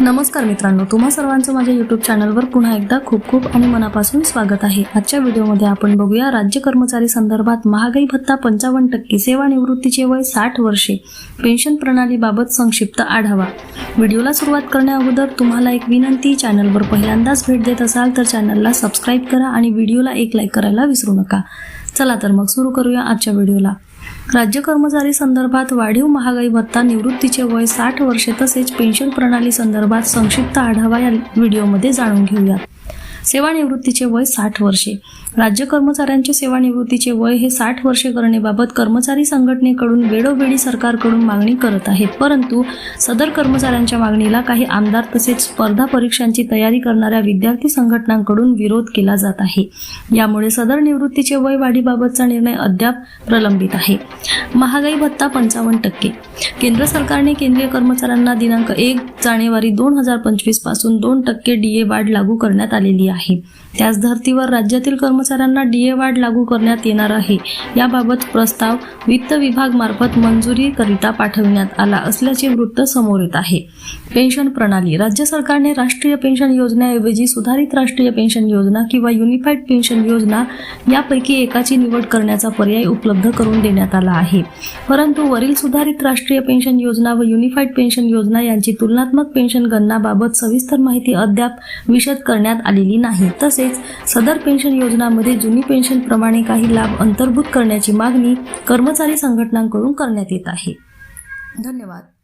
नमस्कार मित्रांनो तुम्हा सर्वांचं माझ्या युट्यूब चॅनलवर पुन्हा एकदा खूप खूप आणि मनापासून स्वागत आहे. आजच्या व्हिडिओमध्ये आपण बघूया राज्य कर्मचारी संदर्भात महागाई भत्ता पंचावन्न टक्के सेवानिवृत्तीचे वय साठ वर्षे पेन्शन प्रणालीबाबत संक्षिप्त आढावा. व्हिडिओला सुरुवात करण्याअगोदर तुम्हाला एक विनंती चॅनलवर पहिल्यांदाच भेट देत असाल तर चॅनलला सबस्क्राईब करा आणि व्हिडिओला एक लाईक करायला विसरू नका. चला तर मग सुरू करूया आजच्या व्हिडिओला. राज्य कर्मचारी संदर्भात वाढीव महागाई भत्ता निवृत्तीचे वय साठ वर्षे तसेच पेन्शन प्रणाली संदर्भात संक्षिप्त आढावा या व्हिडिओमध्ये जाणून घेऊयात. सेवानिवृत्तीचे वय साठ वर्षे. राज्य कर्मचाऱ्यांचे सेवानिवृत्तीचे वय हे साठ वर्षे करण्याबाबत कर्मचारी संघटनेकडून वेळोवेळी सरकारकडून मागणी करत आहेत. परंतु सदर कर्मचाऱ्यांच्या मागणीला काही आमदार तसेच स्पर्धा परीक्षांची तयारी करणाऱ्या विद्यार्थी संघटनांकडून विरोध केला जात आहे. यामुळे सदर निवृत्तीचे वय वाढीबाबतचा निर्णय अद्याप प्रलंबित आहे. महागाई भत्ता पंचावन्न टक्के. केंद्र सरकारने केंद्रीय कर्मचाऱ्यांना दिनांक एक जानेवारी दोन हजार पंचवीसपासून दोन टक्के डीए वाढ लागू करण्यात आलेली आहे. त्याच धर्तीवर राज्यातील कर्मचाऱ्यांना डीए वाढ लागू करण्यात येणार आहे. याबाबत प्रस्ताव वित्त विभाग मार्फत मंजुरीकरिता पाठविण्यात आला असल्याचे वृत्त समोर येत आहे. पेन्शन प्रणाली. राज्य सरकारने राष्ट्रीय पेन्शन योजनेऐवजी सुधारित राष्ट्रीय पेन्शन योजना किंवा युनिफाईड पेन्शन योजना यापैकी एकाची निवड करण्याचा पर्याय उपलब्ध करून देण्यात आला आहे. परंतु वरील सुधारित राष्ट्रीय पेन्शन योजना व युनिफाईड पेन्शन योजना यांची तुलनात्मक पेन्शन गणनाबाबत सविस्तर माहिती अद्याप विशद करण्यात आलेली नाही. तसेच सदर पेन्शन योजनामध्ये जुनी पेन्शनप्रमाणे काही लाभ अंतर्भूत करण्याची मागणी कर्मचारी संघटनांकडून करण्यात येत आहे. धन्यवाद.